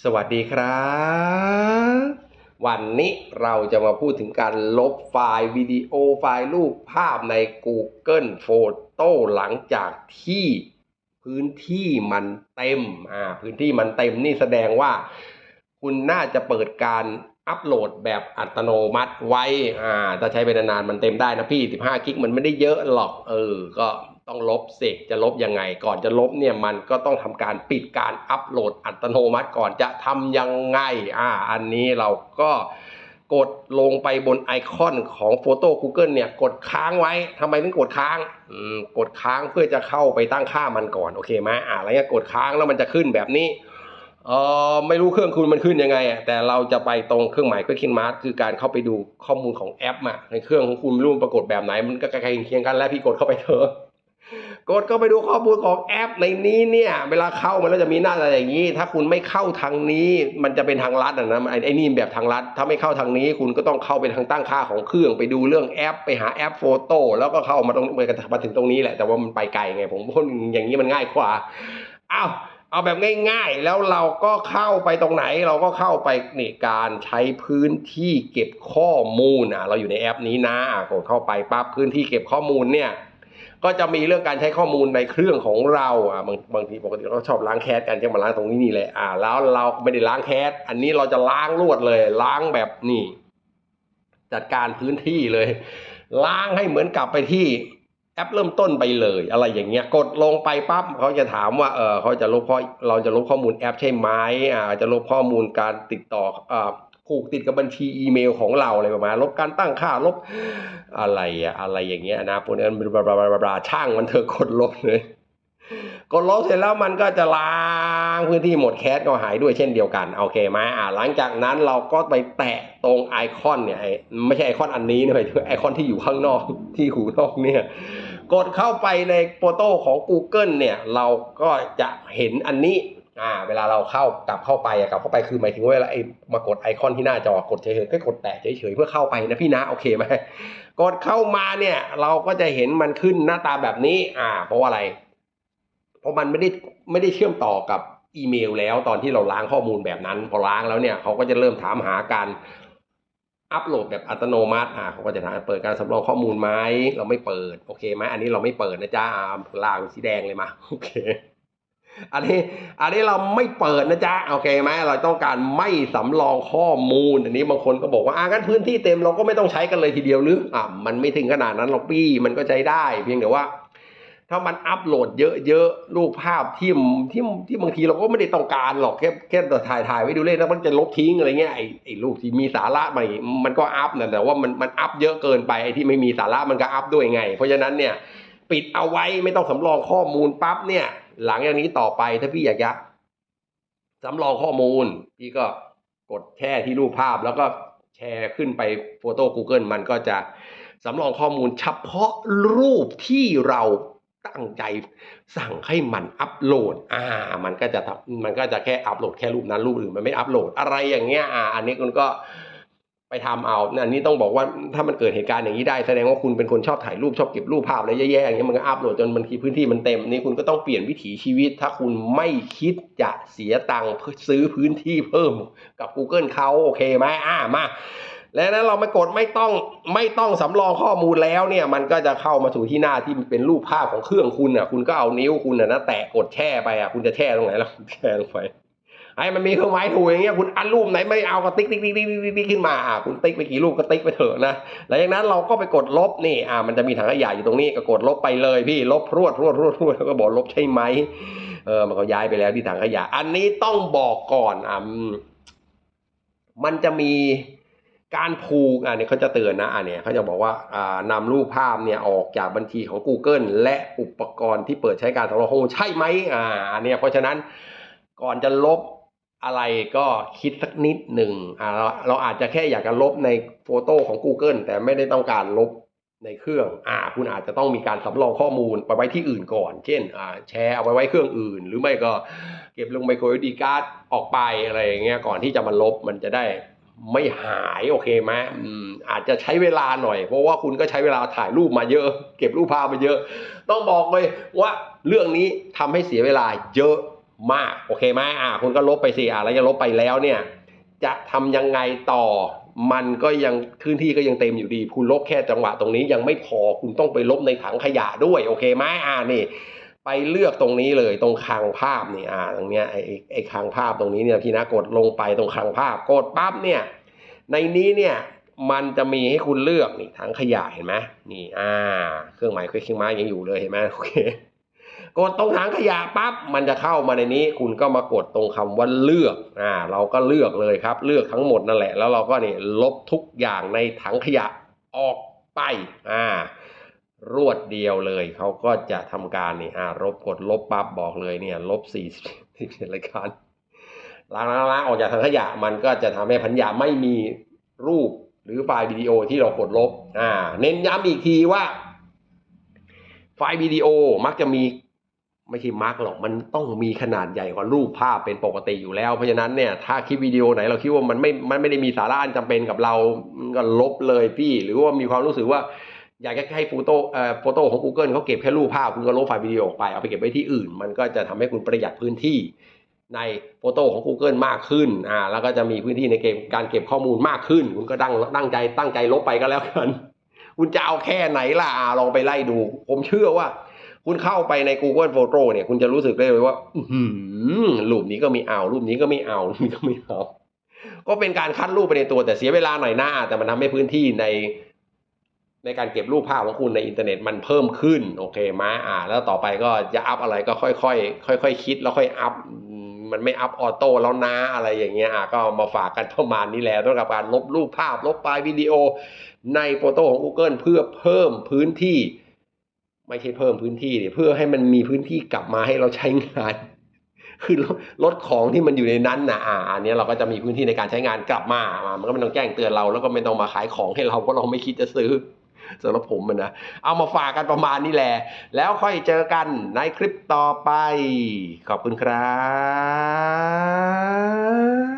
สวัสดีครับ วันนี้เราจะมาพูดถึงการลบไฟล์วิดีโอไฟล์รูปภาพใน Google Photo หลังจากที่พื้นที่มันเต็มอ่าพื้นที่มันเต็มนี่แสดงว่า คุณน่าจะเปิดการอัปโหลดแบบอัตโนมัติไว้อ่าถ้าใช้ไปนานๆมันเต็มได้นะพี่ 15 กิกมันไม่ได้เยอะหรอก เออ ก็ ต้องลบเสกจะลบยังไง ก่อนจะลบเนี่ยมันก็ต้องทำการปิดการอัปโหลดอัตโนมัติก่อนจะทำยังไงอ่าอันนี้เราก็กดลงไปบนไอคอนของโฟโต้ Google เนี่ย กดค้างไว้ทำไมถึงกดค้างอืมกดค้างเพื่อจะเข้าไปตั้งค่ามันก่อน โอเคไหมอ่าแล้วก็กดค้างแล้วมันจะขึ้นแบบนี้เออไม่รู้เครื่องคุณมันขึ้นยังไงอะแต่เราจะไปตรงเครื่องหมาย question mark คือการเข้าไปดูข้อมูลของแอปอะในเครื่องของคุณไม่รู้ปรากฏแบบไหนมันก็ใกล้เคียงกันแล้วพี่กดเข้าไปเถอะ กดเข้าไปดูข้อมูลของแอปในนี้เนี่ย เวลาเข้ามันแล้วจะมีหน้าตาอย่างนี้ ถ้าคุณไม่เข้าทางนี้ มันจะเป็นทางลัดอะนะไอ้ไอ้นี่แบบทางลัด ถ้าไม่เข้าทางนี้ คุณก็ต้องเข้าไปทางตั้งค่าของเครื่องไปดูเรื่องแอป ไปหาแอปโฟโต้แล้วก็เข้ามาตรงมาถึงตรงนี้แหละ แต่ว่ามันไปไกลไง ผมพูดอย่างนี้มันง่ายกว่าอ้าวเอาแบบง่ายๆ แล้วเราก็เข้าไปตรงไหน เราก็เข้าไปนี่การใช้พื้นที่เก็บข้อมูลอะ เราอยู่ในแอปนี้นะกดเข้าไปปั๊บพื้นที่เก็บข้อมูลเนี่ย ก็จะมีเรื่องการใช้ข้อมูลในเครื่องของเราอะบางบางทีปกติเราชอบล้างแคสกันจะมาล้างตรงนี้นี่แหละอ่า แล้วเราไม่ได้ล้างแคสอันนี้เราจะล้างรวดเลย ล้างแบบนี่ จัดการพื้นที่เลย ล้างให้เหมือนกลับไปที่แอปเริ่มต้นไปเลย อะไรอย่างเงี้ยกดลงไปปั๊บเขาจะถามว่าเออเขาจะลบข้อเราจะลบข้อมูลแอปใช่ไหมอ่าจะลบข้อมูลการติดต่ออ่า ผูกติดกับบัญชีอีเมลของเราอะไรประมาณลบการตั้งค่าลบอะไรอะอะไรอย่างเงี้ยนะพวกนั้นบลาบลาบลาบลาช่างมันเถอะกดลบเลยกดลบเสร็จแล้วมันก็จะล้างพื้นที่หมดแคสก็หายด้วยเช่นเดียวกันโอเคไหมอ่าหลังจากนั้นเราก็ไปแตะตรงไอคอนเนี่ยไม่ใช่ไอคอนอันนี้นะหมายถึงไอคอนที่อยู่ข้างนอกที่หูนอกเนี่ยกดเข้าไปในโฟโต้ของ Google เนี่ยเราก็จะเห็นอันนี้ อ่าเวลาเราเข้ากลับเข้าไปอะกลับเข้าไปคือหมายถึงว่าเวลาไอ้มากดไอคอนที่หน้าจอกดเฉยๆก็กดแตะเฉยๆเพื่อเข้าไปนะพี่นะโอเคไหมกดเข้ามาเนี่ย เราก็จะเห็นมันขึ้นหน้าตาแบบนี้ อ่า เพราะว่าอะไร เพราะมันไม่ได้ไม่ได้เชื่อมต่อกับอีเมลแล้วตอนที่เราล้างข้อมูลแบบนั้น พอล้างแล้วเนี่ยเขาก็จะเริ่มถามหาการอัปโหลดแบบอัตโนมัติอ่าเขาก็จะถามเปิดการสำรองข้อมูลไหมเราไม่เปิด โอเคไหมอันนี้เราไม่เปิดนะจ๊ะอ่าลากสีแดงเลยมาโอเค อันนี้อันนี้เราไม่เปิดนะจ๊ะโอเคไหมเราต้องการไม่สำรองข้อมูลอันนี้บางคนก็บอกว่าอ่างั้นพื้นที่เต็มเราก็ไม่ต้องใช้กันเลยทีเดียวหรืออ่ามันไม่ถึงขนาดนั้นหรอกปี้มันก็ใช้ได้ เพียงแต่ว่า ถ้ามันอัปโหลดเยอะๆรูปภาพที่ที่ที่บางทีเราก็ไม่ได้ต้องการหรอกแค่แค่ถ่ายถ่ายไว้ดูเล่นแล้วมันจะลบทิ้งอะไรเงี้ยไอ้ไอ้รูปที่มีสาระใหม่มันก็อัพนะแต่ว่ามันมันอัพเยอะเกินไปไอ้ที่ไม่มีสาระมันก็อัพด้วยไง เพราะฉะนั้นเนี่ยปิดเอาไว้ไม่ต้องสำรองข้อมูลปั๊บเนี่ย หลังจากนี้ต่อไปถ้าพี่อยากจะสำรองข้อมูล พี่ก็กดแช่ที่รูปภาพ แล้วก็แชร์ขึ้นไปโฟโต้ Google มันก็จะสำรองข้อมูลเฉพาะรูปที่เราตั้งใจสั่งให้มันอัปโหลด อ่า มันก็จะทำมันก็จะแค่อัปโหลดแค่รูปนั้นรูปอื่นมันไม่อัปโหลดอะไรอย่างเงี้ย อ่า อันนี้คุณก็ ไปทำเอาอันนี้ต้องบอกว่าถ้ามันเกิดเหตุการณ์อย่างนี้ได้แสดงว่าคุณเป็นคนชอบถ่ายรูปชอบเก็บรูปภาพอะไรแย่ๆอย่างเงี้มันก็อัปโหลดจนบางทีพื้นที่มันเต็มนี่คุณก็ต้องเปลี่ยนวิถีชีวิต ถ้าคุณไม่คิดจะเสียตังค์เพื่อซื้อพื้นที่เพิ่มกับ Google เขาโอเคไหมอ่ามาแล้วนั้นเราไม่กดไม่ต้องไม่ต้องสำรองข้อมูลแล้วเนี่ยมันก็จะเข้ามาสู่ที่หน้าที่เป็นรูปภาพของเครื่องคุณอะคุณก็เอานิ้วคุณอะนะแตะกดแช่ไปอะคุณจะแช่ตรงไหนล่ะแช่ลงไป ไอ้มันมีเครื่องหมายถูอย่างเงี้ยคุณอันรูปไหนไม่เอาก็ติ๊กติ๊กติ๊กติ๊กติ๊กขึ้นมาอะคุณติ๊กไปกี่รูปก็ติ๊กไปเถอะนะหลังจากนั้นเราก็ไปกดลบนี่อ่ามันจะมีถังขยะอยู่ตรงนี้ก็กดลบไปเลยพี่ลบรวดรวดรวดรวดแล้วก็บอกลบใช่ไหมเออมันก็ย้ายไปแล้วที่ถังขยะ อันนี้ต้องบอกก่อนอะอืมมันจะมีการผูกอันนี้เขาจะเตือนนะอันเนี้ยเขาจะบอกว่าอ่านำรูปภาพเนี่ยออกจากบัญชีของ Google และอุปกรณ์ที่เปิดใช้การสำรองข้อมูลใช่ไหมอ่าอันเนี้ยเพราะฉะนั้นก่อนจะลบ อะไรก็คิดสักนิดหนึ่งอ่าเราเราอาจจะแค่อยากจะลบในโฟโต้ของ Google แต่ไม่ได้ต้องการลบในเครื่องอ่าคุณอาจจะต้องมีการสำรองข้อมูลไปไว้ที่อื่นก่อน เช่นอ่าแชร์เอาไปไว้เครื่องอื่น หรือไม่ก็เก็บลงไมโคร SD card ออกไปอะไรอย่างเงี้ยก่อนที่จะมาลบมันจะได้ไม่หายโอเคไหมอืมอาจจะใช้เวลาหน่อย เพราะว่าคุณก็ใช้เวลาถ่ายรูปมาเยอะ เก็บรูปภาพมาเยอะ ต้องบอกเลยว่าเรื่องนี้ทำให้เสียเวลาเยอะ มากโอเคไหมอ่าคุณก็ลบไปสิอ่าแล้วจะลบไปแล้วเนี่ย จะทำยังไงต่อ มันก็ยังพื้นที่ก็ยังเต็มอยู่ดี คุณลบแค่จังหวะตรงนี้ยังไม่พอคุณต้องไปลบในถังขยะด้วยโอเคไหมอ่านี่ไปเลือกตรงนี้เลยตรงคลังภาพนี่อ่าตรงเนี้ยไอ้ไอ้คลังภาพตรงนี้เนี่ยพี่นะกดลงไปตรงคลังภาพกดปั๊บเนี่ย ในนี้เนี่ยมันจะมีให้คุณเลือกนี่ถังขยะเห็นไหมนี่อ่า เครื่องหมายเครื่องไม้ยังอยู่เลยเห็นไหมโอเค กดตรงถังขยะปั๊บมันจะเข้ามาในนี้ คุณก็มากดตรงคำว่าเลือกอ่าเราก็เลือกเลยครับ เลือกทั้งหมดนั่นแหละ แล้วเราก็นี่ลบทุกอย่างในถังขยะออกไปอ่ารวดเดียวเลยเขาก็จะทำการนี่อ่าลบกดลบปั๊บบอกเลยเนี่ยลบสี่สิบรายการล้างล้างล้างออกจากถังขยะมันก็จะทำให้พันยาไม่มีรูปหรือไฟล์วิดีโอที่เรากดลบอ่าเน้นย้ำอีกทีว่าไฟล์วิดีโอมักจะมี ไม่ใช่มาร์กหรอกมันต้องมีขนาดใหญ่กว่ารูปภาพเป็นปกติอยู่แล้ว เพราะฉะนั้นเนี่ยถ้าคลิปวิดีโอไหนเราคิดว่ามันไม่มันไม่ได้มีสาระอันจำเป็นกับเราก็ลบเลยพี่ หรือว่ามีความรู้สึกว่าอยากให้โฟโต้เอ่อโฟโต้ของ Google เขาเก็บแค่รูปภาพคุณก็ลบไฟล์วิดีโอออกไปเอาไปเก็บไว้ที่อื่น มันก็จะทำให้คุณประหยัดพื้นที่ในโฟโต้ของ Google มากขึ้นอ่าแล้วก็จะมีพื้นที่ในเกมการเก็บข้อมูลมากขึ้น คุณก็ตั้งตั้งใจตั้งใจลบไปก็แล้วกัน คุณจะเอาแค่ไหนล่ะลองไปไล่ดู ผมเชื่อว่า คุณเข้าไปใน Google Photo เนี่ย คุณจะรู้สึกได้เลยว่าอืหือรูปนี้ก็ม่เอารูปนี้ก็ไม่เอารูปนี้ก็ไม่เอาก็เป็นการคัดรูปไปในตัวแต่เสียเวลาหน่อยหน้า แต่มันทำให้พื้นที่ใน ในการเก็บรูปภาพของคุณในอินเทอร์เน็ตมันเพิ่มขึ้น โอเคไหมอ่า แล้วต่อไปก็จะอัพอะไรก็ค่อยๆค่อยๆคิดแล้วค่อยอัพมันไม่อัพออโต้แล้วนะอะไรอย่างเงี้ยอะก็มาฝากกันประมาณนี้และสำหรับการลบรูปภาพ ลบไฟล์วิดีโอในโฟโต้ของ Google เพื่อเพิ่มพื้นที่ ไม่ใช่เพิ่มพื้นที่ดิเพื่อให้มันมีพื้นที่กลับมาให้เราใช้งาน คือลดของที่มันอยู่ในนั้นนะอ่าอันนี้เราก็จะมีพื้นที่ในการใช้งานกลับมามันก็ไม่ต้องแจ้งเตือนเรา แล้วก็ไม่ต้องมาขายของให้เราเพราะเราไม่คิดจะซื้อสำหรับผมอะนะ เอามาฝากกันประมาณนี้แหละ แล้วค่อยเจอกันในคลิปต่อไป ขอบคุณครับ